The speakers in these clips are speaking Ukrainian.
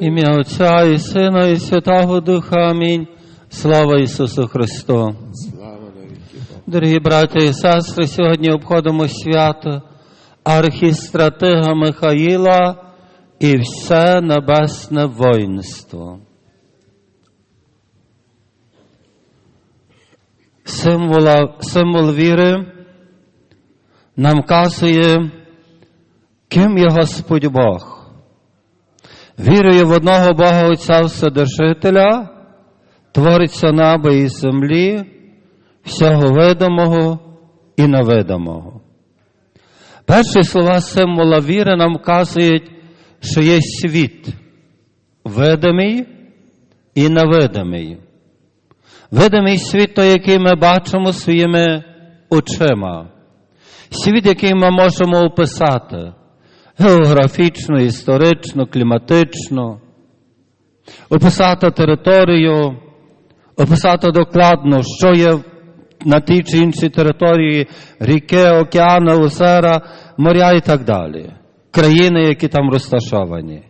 Ім'я Отця і Сина, і Святого Духа. Амінь. Слава Ісусу Христу. Слава. Дорогі браті і сестри, сьогодні обходимо свято архістратига Михаїла і все небесне воїнство. Символа, символ віри нам казує, ким є Господь Бог. Вірую в одного Бога Отця Вседержителя, твориться небо і землі, всього видимого і невидимого. Перші слова символа віри нам вказують, що є світ видимий і невидимий. Видимий світ той, який ми бачимо своїми очима. Світ, який ми можемо описати географічно, історично, кліматично, описати територію, описати докладно, що є на тій чи іншій території ріки, океани, озера, моря і так далі, країни, які там розташовані.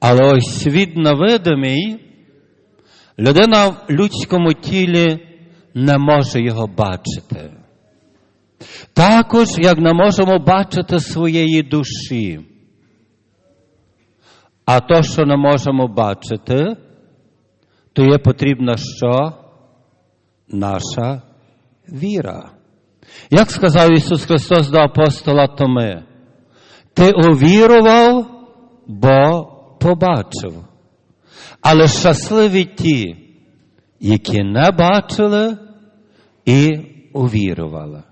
Але ось світ невидимий, людина в людському тілі не може його бачити. Також, як не можемо бачити своєї душі. А то, що не можемо бачити, то є потрібна що? Наша віра. Як сказав Ісус Христос до апостола Томи, ти увірував, бо побачив. Але щасливі ті, які не бачили і увірували.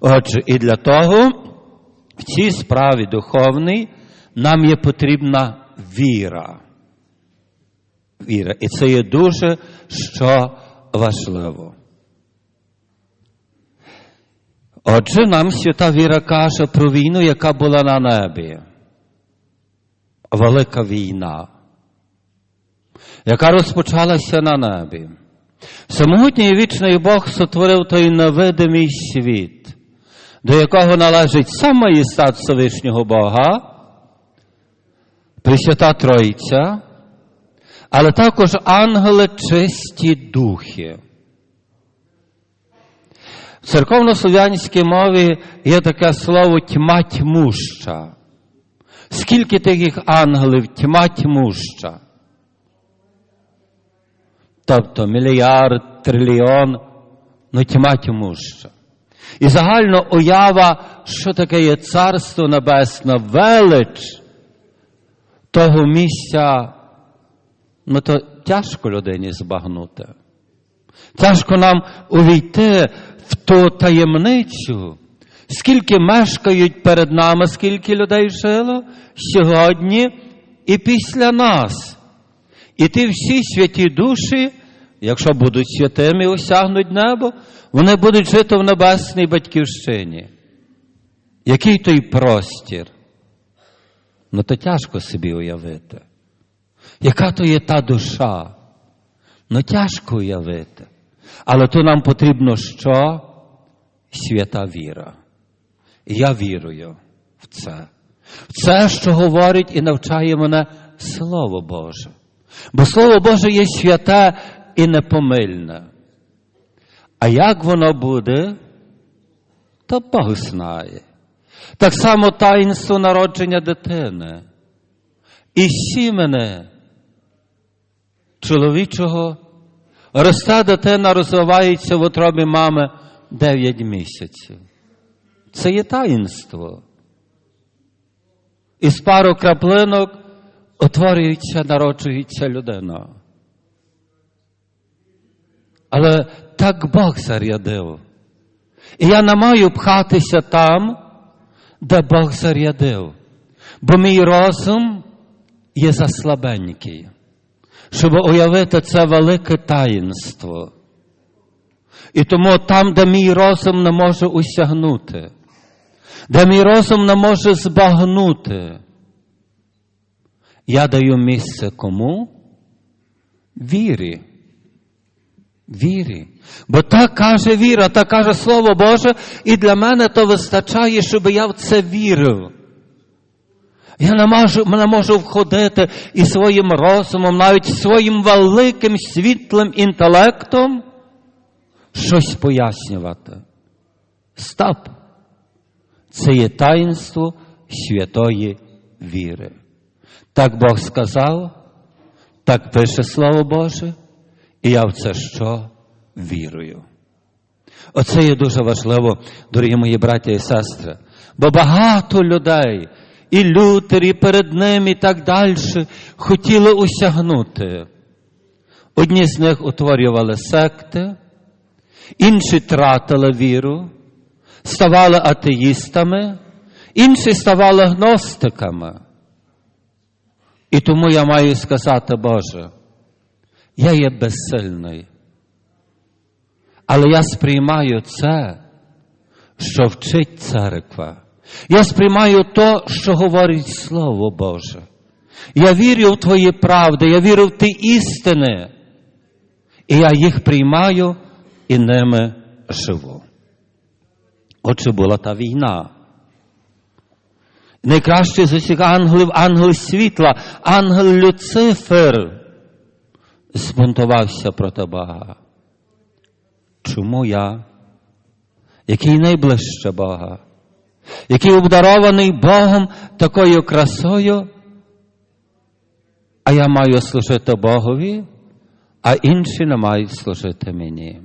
Отже, і для того в цій справі духовній нам є потрібна віра. Віра. І це є дуже що важливо. Отже, нам свята віра каже про війну, яка була на небі. Велика війна, яка розпочалася на небі. Самогутній і вічний Бог сотворив той невидимий світ, до якого належить саме істат Всевишнього Бога, Пресвята Тройця, але також ангели чисті духи. В церковнослов'янській мові є таке слово тьма тьмуща. Скільки таких ангелів тьма тьмуща? Тобто мільярд, трильйон, ну тьма тьмуща. І загально уява, що таке є Царство Небесне, велич того місця, ну то тяжко людині збагнути. Тяжко нам увійти в ту таємницю, скільки мешкають перед нами, скільки людей жило сьогодні і після нас. І ті всі святі душі, якщо будуть святими, осягнуть небо, вони будуть жити в небесній батьківщині. Який той простір? Ну то тяжко собі уявити. Яка то є та душа? Ну тяжко уявити. Але то нам потрібно що? Свята віра. І я вірую в це. В це, що говорить і навчає мене Слово Боже. Бо Слово Боже є святе і непомильне. А як воно буде, то Бог знає. Так само таїнство народження дитини. І сімене чоловічого росте дитина, розвивається в утробі мами 9 місяців. Це є таїнство. Із пару краплинок утворюється, народжується людина. Але так Бог зарядив. І я не маю пхатися там, де Бог зарядив. Бо мій розум є заслабенький, щоб уявити це велике таїнство. І тому там, де мій розум не може осягнути, де мій розум не може збагнути, я даю місце кому? Вірі. Вірі. Бо так каже віра, так каже Слово Боже, і для мене то вистачає, щоб я в це вірив. Я не можу, не можу входити і своїм розумом, навіть своїм великим світлим інтелектом щось пояснювати. Стоп! Це є таїнство святої віри. Так Бог сказав, так пише Слово Боже, і я в це що вірую. Оце є дуже важливо, дорогі мої браті і сестри. Бо багато людей, і Лютер, і перед ним, і так далі, хотіли осягнути. Одні з них утворювали секти, інші тратили віру, ставали атеїстами, інші ставали гностиками. І тому я маю сказати, Боже, я є безсильний. Але я сприймаю це, що вчить церква. Я сприймаю то, що говорить Слово Боже. Я вірю в Твої правди, я вірю в Ті істини. І я їх приймаю і ними живу. Отже, була та війна. Найкращий з усіх ангелів, ангел світла, ангел Люцифер збунтувався проти Бога. Чому я, який найближче Бога, який обдарований Богом такою красою, а я маю служити Богові, а інші не мають служити мені.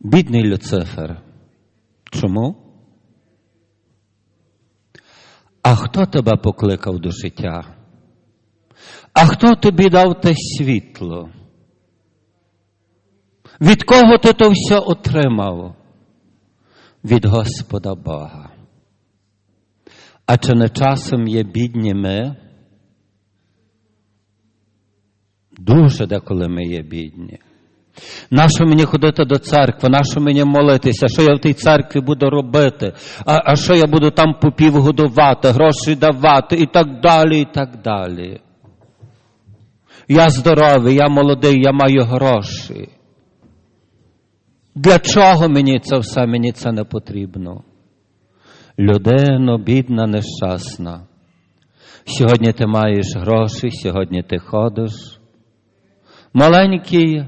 Бідний Люцифер. Чому? А хто тебе покликав до життя? А хто тобі дав те світло? Від кого ти то все отримав? Від Господа Бога. А чи не часом є бідні ми? Дуже деколи ми є бідні. Нащо мені ходити до церкви? Нащо мені молитися? Що я в тій церкві буду робити? А, а що я буду там попів годувати, гроші давати і так далі, і так далі. Я здоровий, я молодий, я маю гроші. Для чого мені це все? Мені це не потрібно. Людино, бідна, нещасна. Сьогодні ти маєш гроші, сьогодні ти ходиш. Маленький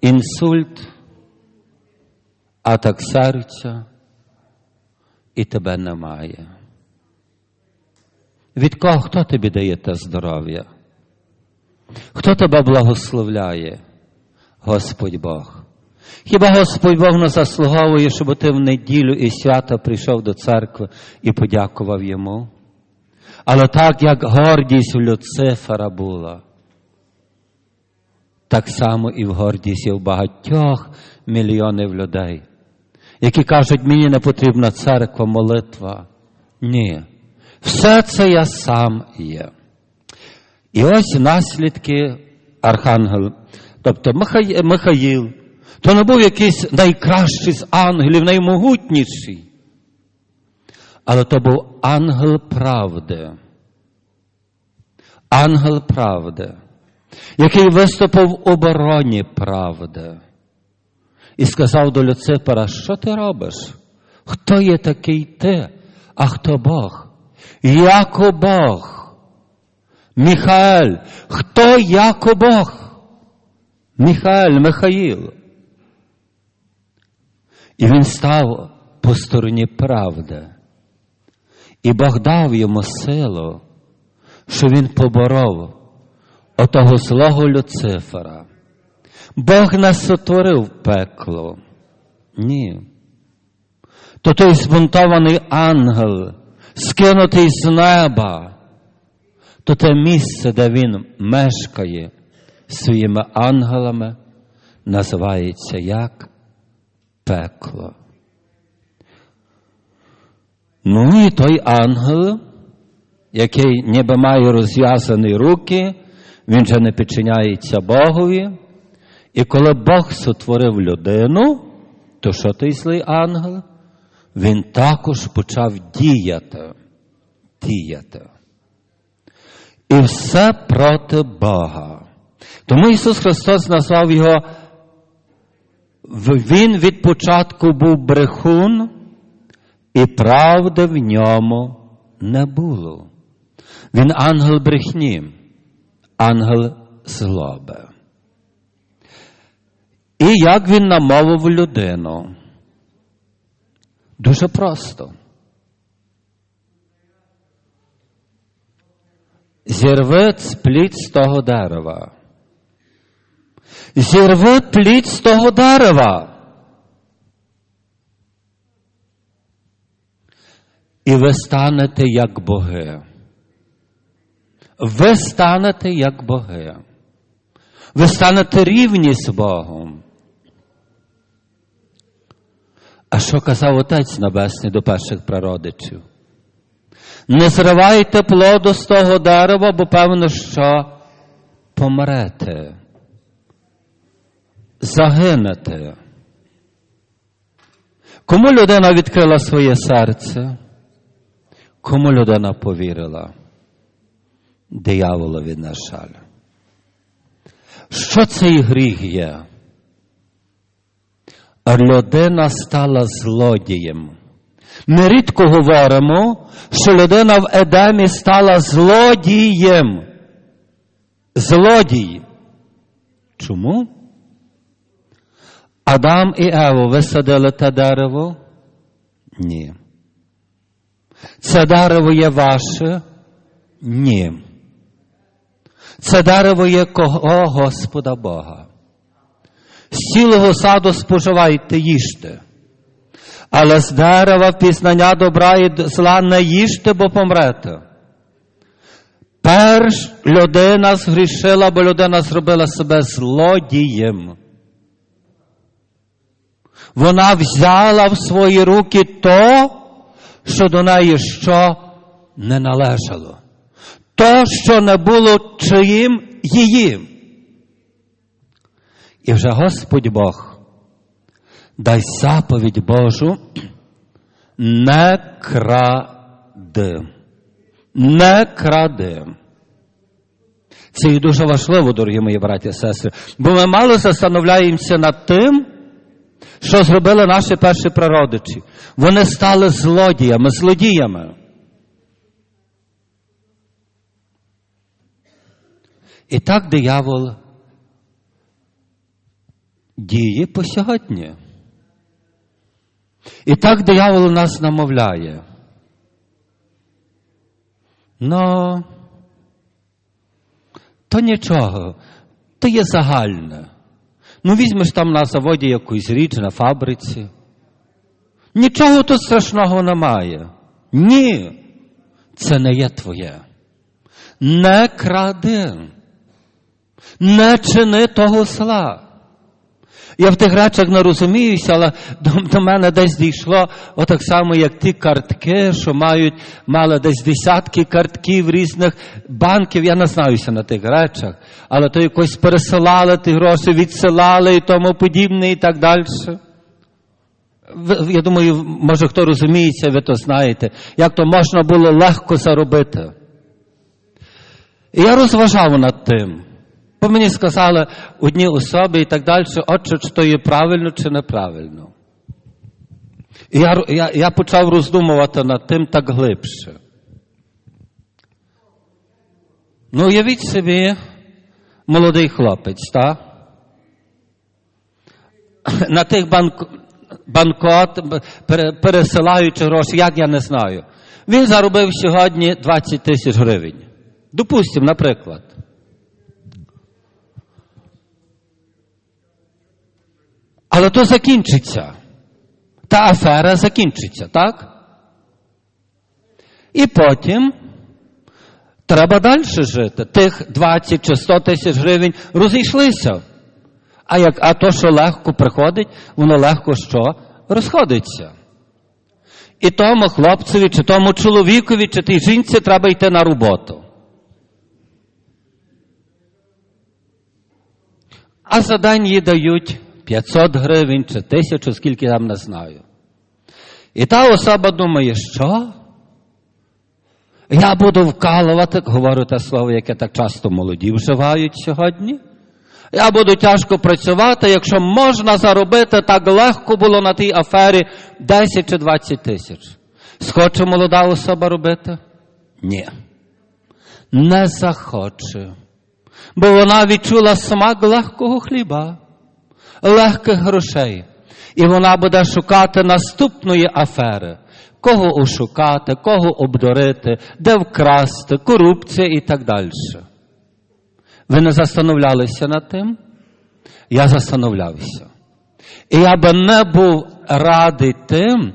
інсульт, атак серця, і тебе немає. Від кого хто тобі дає те здоров'я? Хто тебе благословляє? Господь Бог. Хіба Господь Бог не заслуговує, щоб ти в неділю і свято прийшов до церкви і подякував йому? Але так як гордість у Люцифера була, так само і в гордість є в багатьох мільйонів людей, які кажуть, мені не потрібна церква, молитва. Ні. Все це я сам є. І ось наслідки Архангел, тобто Михаїл, то не був якийсь найкращий з ангелів, наймогутніший. Але то був ангел правди. Ангел правди, який виступив в обороні правди. І сказав до Люцифера, що ти робиш? Хто є такий ти, а хто Бог? Яко Бог. Михаель, хто яко Бог? Михаель, Михаїл. І він став по стороні правди. І Бог дав йому силу, що він поборов отого злого Люцифера. Бог не сотворив пекло. Ні. То той збунтований ангел, скинутий з неба, то те місце, де він мешкає своїми ангелами, називається як пекло. Ну і той ангел, який ніби має розв'язані руки, він же не підчиняється Богові. І коли Бог сотворив людину, то що той злий ангел? Він також почав діяти. Діяти. І все проти Бога. Тому Ісус Христос назвав його, Він від початку був брехун і правди в ньому не було. Він ангел брехні, ангел злоби. І як він намовив людину? Дуже просто. Зірви плід з того дерева. Зірви плід з того дерева. І ви станете як боги. Ви станете як боги. Ви станете рівні з Богом. А що казав Отець Небесний до перших прародичів? Не зривайте плоду з того дерева, бо певно, що помрете, загинете. Кому людина відкрила своє серце? Кому людина повірила? Дияволові, на жаль. Що цей гріх є? Людина стала злодієм. Ми рідко говоримо, що людина в Едемі стала злодієм. Злодій. Чому? Адам і Ево висадили те дерево? Ні. Це дерево є ваше? Ні. Це дерево є кого Господа Бога. З цілого саду споживайте, їжте. Але з дерева пізнання добра і зла не їжте, бо помрете. Перш людина згрішила, бо людина зробила себе злодієм. Вона взяла в свої руки то, що до неї що не належало. То, що не було чиїм її. І вже Господь Бог дасть заповідь Божу не кради. Не кради. Це і дуже важливо, дорогі мої браті і сестри, бо ми мало застановляємося над тим, що зробили наші перші прародичі. Вони стали злодіями, злодіями. І так диявол діє по сьогодні. І так диявол нас намовляє. Ну, то нічого, то є загальне. Ну, візьмеш там на заводі якусь річ на фабриці. Нічого тут страшного немає. Ні, це не є твоє. Не кради, не чини того зла. Я в тих речах не розуміюся, але до, до мене десь дійшло отак само, як ті картки, що мають, мали десь десятки картків різних банків. Я не знаюся на тих речах, але то якось пересилали ті гроші, відсилали і тому подібне, і так далі. Я думаю, може хто розуміється, ви то знаєте, як то можна було легко заробити. І я розважав над тим. Бо мені сказали одні особи і так далі, отче, чи то є правильно чи неправильно. І я, я, я почав роздумувати над тим так глибше. Ну, уявіть собі, молодий хлопець, так? На тих банк, банкот, пересилаючи гроші, як я не знаю. Він заробив сьогодні 20 тисяч гривень. Допустимо, наприклад. Але то закінчиться. Та афера закінчиться, так? І потім треба далі жити. Тих 20 чи 100 тисяч гривень розійшлися. А, як, а то, що легко приходить, воно легко що? Розходиться. І тому хлопцеві, чи тому чоловікові, чи тій жінці треба йти на роботу. А за день їй дають 500 гривень чи 1000, скільки там не знаю. І та особа думає, що? Я буду вкалувати, говорю те слово, яке так часто молоді вживають сьогодні. Я буду тяжко працювати, якщо можна заробити так легко було на тій афері 10 чи 20 тисяч. Схоче молода особа робити? Ні. Не захоче. Бо вона відчула смак легкого хліба, легких грошей. І вона буде шукати наступної афери. Кого ошукати, кого обдурити, де вкрасти, корупція і так далі. Ви не застановлялися над тим? Я застановлявся. І я би не був радий тим,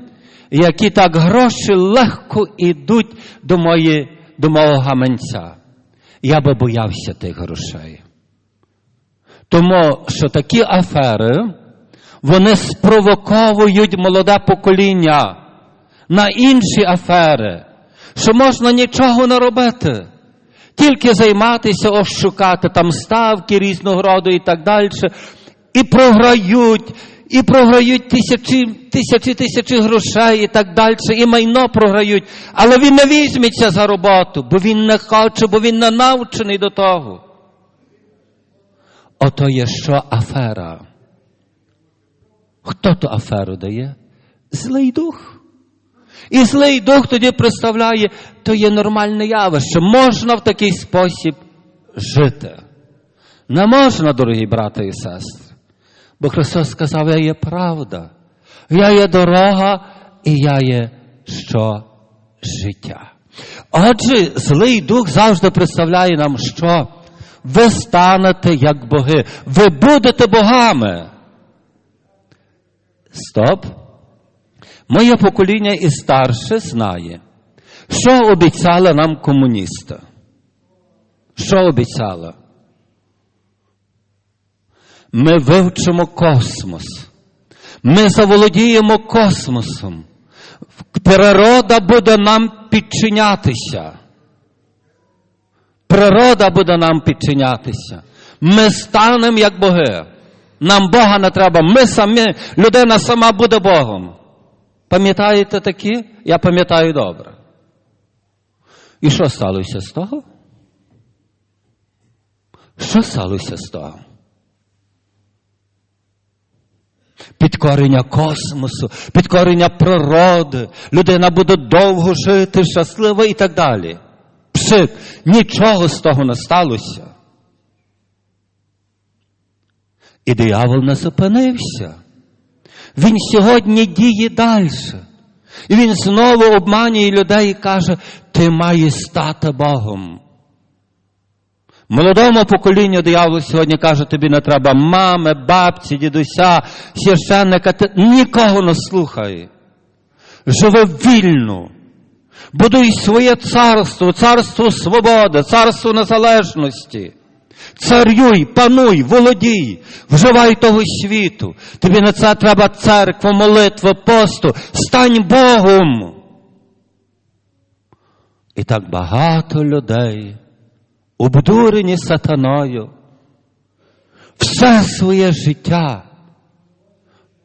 які так гроші легко йдуть до, мої, до мого гаманця. Я би боявся тих грошей. Тому що такі афери, вони спровоковують молоде покоління на інші афери, що можна нічого не робити, тільки займатися, ошукати там ставки різного роду і так далі, і програють, і програють тисячі, тисячі тисячі грошей і так далі, і майно програють. Але він не візьметься за роботу, бо він не хоче, бо він не навчений до того. Ото є що афера. Хто ту аферу дає? Злий дух. І злий дух тоді представляє, то є нормальне явище. Можна в такий спосіб жити. Не можна, дорогі брати і сестри. Бо Христос сказав, я є правда, я є дорога і я є що життя. Отже, злий дух завжди представляє нам, що ви станете як боги, ви будете богами. Стоп. Моє покоління і старше знає, що обіцяла нам комуніста. Що обіцяла? Ми вивчимо космос. Ми заволодіємо космосом. Природа буде нам підчинятися. Природа буде нам підчинятися. Ми станемо як боги. Нам Бога не треба. Ми самі, людина сама буде Богом. Пам'ятаєте такі? Я пам'ятаю добре. І що сталося з того? Що сталося з того? Підкорення космосу, підкорення природи, людина буде довго жити, щаслива і так далі. Пшик, нічого з того не сталося. І диявол не зупинився. Він сьогодні діє далі. І він знову обманює людей і каже, ти маєш стати Богом. Молодому поколінню диявол сьогодні каже, тобі не треба мами, бабці, дідуся, священника, ти нікого не слухай. Живи вільно. Будуй своє царство, царство свободи, царство незалежності. Царюй, пануй, володій, вживай того світу. Тобі на це треба церква, молитва, посту. Стань Богом. І так багато людей, обдурені сатаною, все своє життя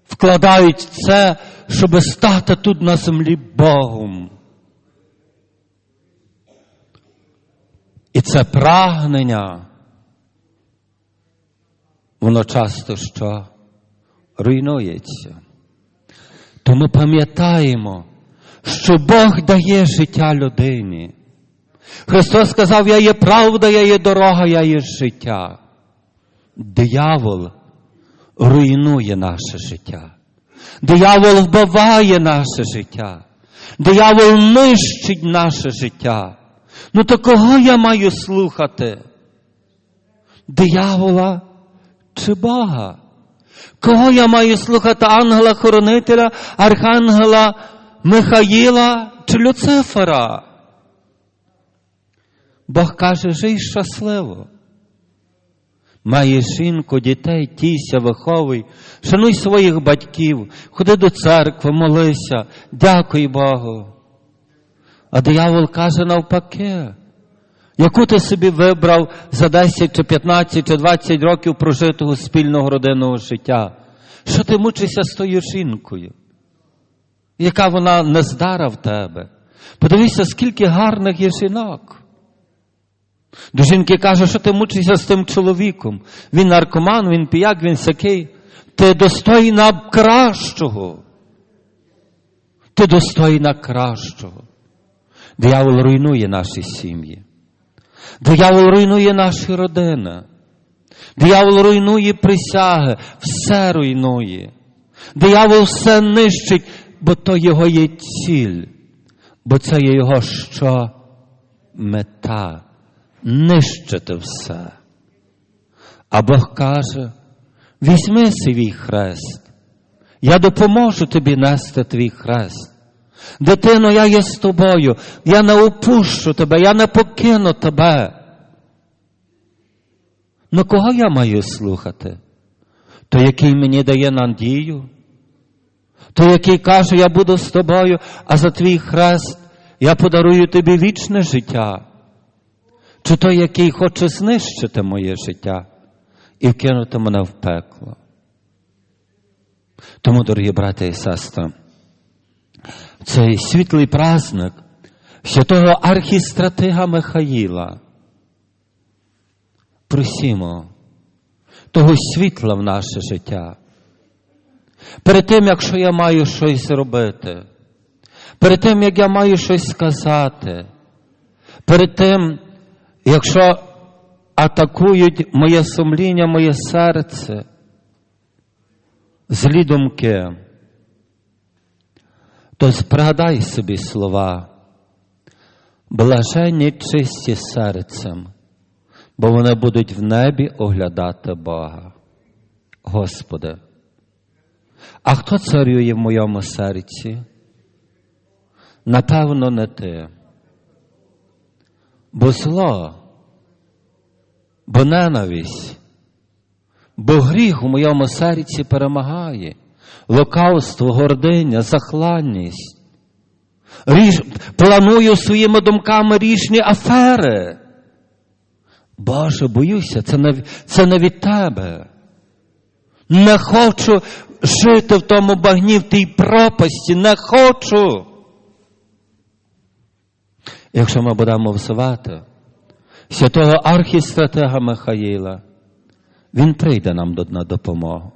вкладають в це, щоб стати тут на землі Богом. Це прагнення воно часто що руйнується. Тому пам'ятаємо, що Бог дає життя людині. Христос сказав, я є правда, я є дорога, я є життя. Диявол руйнує наше життя. Диявол вбиває наше життя. Диявол нищить наше життя. Ну то кого я маю слухати? Диявола чи Бога? Кого я маю слухати ангела-хоронителя, архангела Михаїла чи Люцифера? Бог каже, жий щасливо. Маєш жінку, дітей, тійся, виховуй, шануй своїх батьків, ходи до церкви, молися, дякуй Богу. А диявол каже навпаки, яку ти собі вибрав за 10 чи 15 чи 20 років прожитого спільного родинного життя? Що ти мучишся з тою жінкою? Яка вона нездара в тебе? Подивися, скільки гарних є жінок. До жінки каже, що ти мучишся з тим чоловіком. Він наркоман, він піяк, він сякий. Ти достойна кращого. Ти достойна кращого. Диявол руйнує наші сім'ї. Диявол руйнує наші родини. Диявол руйнує присяги, все руйнує. Диявол все нищить, бо то його є ціль, бо це є його що? Мета нищити все. А Бог каже: візьми свій хрест, я допоможу тобі нести твій хрест. Дитино, я є з тобою, я не опущу тебе, я не покину тебе. Ну кого я маю слухати? То, який мені дає надію, то, який каже, я буду з тобою, а за твій хрест я подарую тобі вічне життя. Чи той, який хоче знищити моє життя і вкинути мене в пекло. Тому, дорогі брати і сестри, цей світлий праздник святого архістратига Михаїла. Просімо того світла в наше життя. Перед тим, якщо я маю щось робити, перед тим, як я маю щось сказати, перед тим, якщо атакують моє сумління, моє серце, злі думки, то згадай собі слова, блаженні чисті серцем, бо вони будуть в небі оглядати Бога. Господи, а хто царює в моєму серці? Напевно, не ти. Бо зло, бо ненависть, бо гріх у моєму серці перемагає, лукавство, гординя, захланність. Планую своїми думками річні афери. Боже, боюся, це не, це не від тебе. Не хочу жити в тому багні, в тій пропасті, не хочу. Якщо ми будемо всувати святого архістратега Михаїла, він прийде нам на допомогу.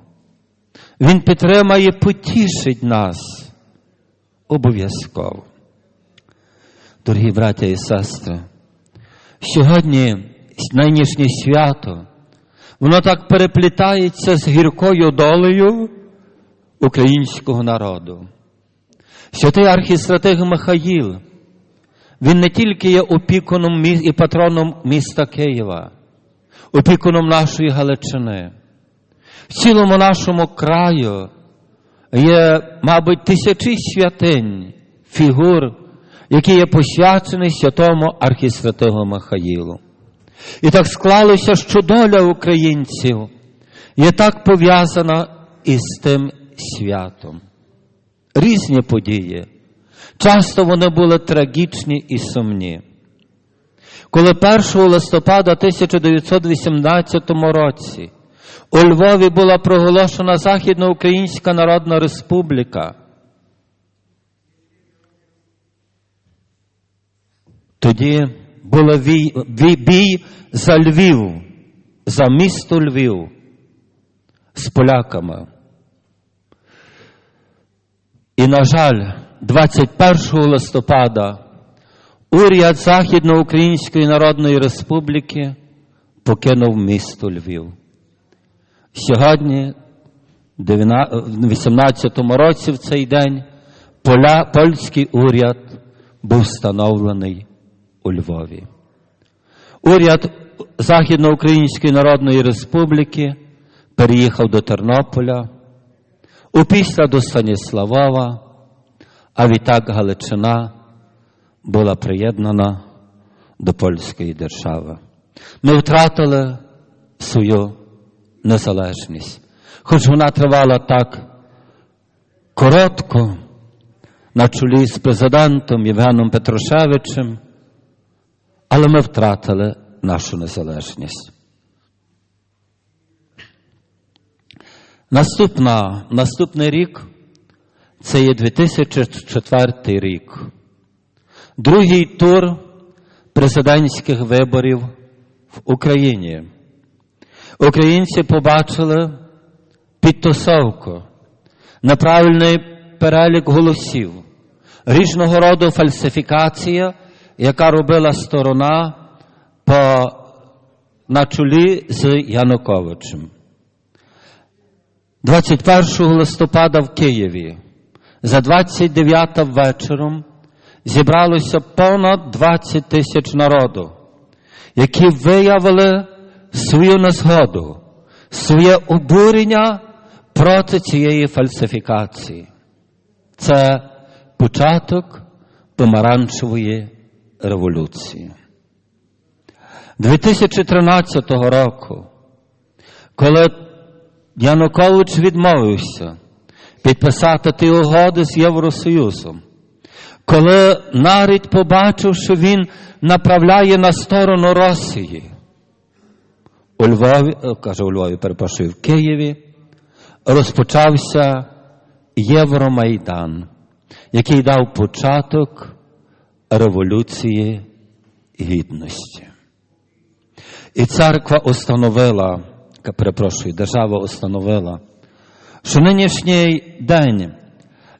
Він підтримає, потішить нас обов'язково. Дорогі браття і сестри, сьогодні нинішнє свято, воно так переплітається з гіркою долею українського народу. Святий архістратег Михаїл, він не тільки є опікуном і патроном міста Києва, опікуном нашої Галичини. В цілому нашому краю є, мабуть, тисячі святинь, фігур, які є посвячені святому архістратигу Михаїлу. І так склалося, що доля українців є так пов'язана із тим святом. Різні події. Часто вони були трагічні і сумні. Коли 1 листопада 1918 році у Львові була проголошена Західноукраїнська Народна Республіка, тоді був бій за Львів, за місто Львів з поляками. І, на жаль, 21 листопада уряд Західноукраїнської Народної Республіки покинув місто Львів. Сьогодні, в 18 році в цей день, польський уряд був встановлений у Львові. Уряд Західноукраїнської Народної Республіки переїхав до Тернополя, упісля до Станіславова, а відтак Галичина була приєднана до польської держави. Ми втратили свою незалежність. Хоч вона тривала так коротко, на чолі з президентом Євгеном Петрушевичем, але ми втратили нашу незалежність. Наступна, Наступний рік це є 2004 рік. Другий тур президентських виборів в Україні. Українці побачили підтасовку, неправильний перелік голосів, різного роду фальсифікація, яка робила сторона по, на чолі з Януковичем. 21 листопада в Києві за 29 вечором зібралося понад 20 тисяч народу, які виявили свою незгоду, своє обурення проти цієї фальсифікації. Це початок помаранчевої революції. 2013 року, коли Янукович відмовився підписати ті угоди з Євросоюзом, коли навіть побачив, що він направляє на сторону Росії, у Львові, е, кажу у Львові, перепрошую, в Києві розпочався Євромайдан, який дав початок революції гідності. І церква установила, перепрошую, держава установила, що нинішній день,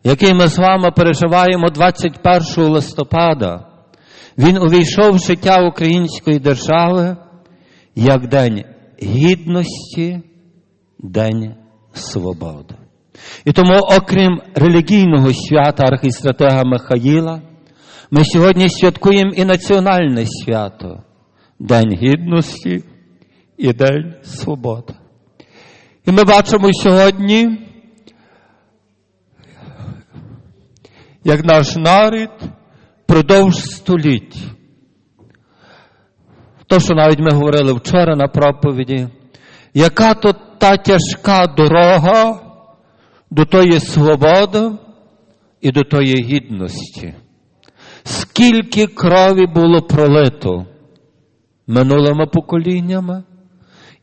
який ми з вами переживаємо 21 листопада, він увійшов в життя української держави як День гідності, День свободи. І тому, окрім релігійного свята архістратега Михаїла, ми сьогодні святкуємо і національне свято День гідності і День свободи. І ми бачимо сьогодні, як наш народ продовж століть. То, що навіть ми говорили вчора на проповіді, яка то та тяжка дорога до тої свободи і до тої гідності. Скільки крові було пролито минулими поколіннями,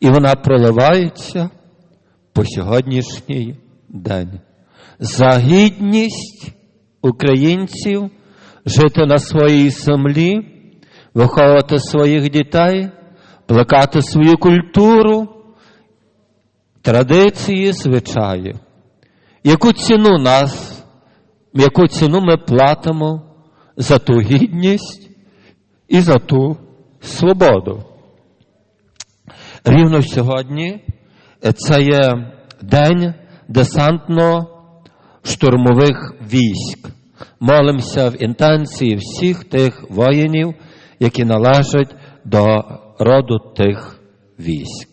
і вона проливається по сьогоднішній день. За гідність українців жити на своїй землі, виховувати своїх дітей, плекати свою культуру, традиції, звичаї. Яку ціну нас, яку ціну ми платимо за ту гідність і за ту свободу? Рівно сьогодні це є день десантно-штурмових військ. Молимося в інтенції всіх тих воїнів, які належать до роду тих військ.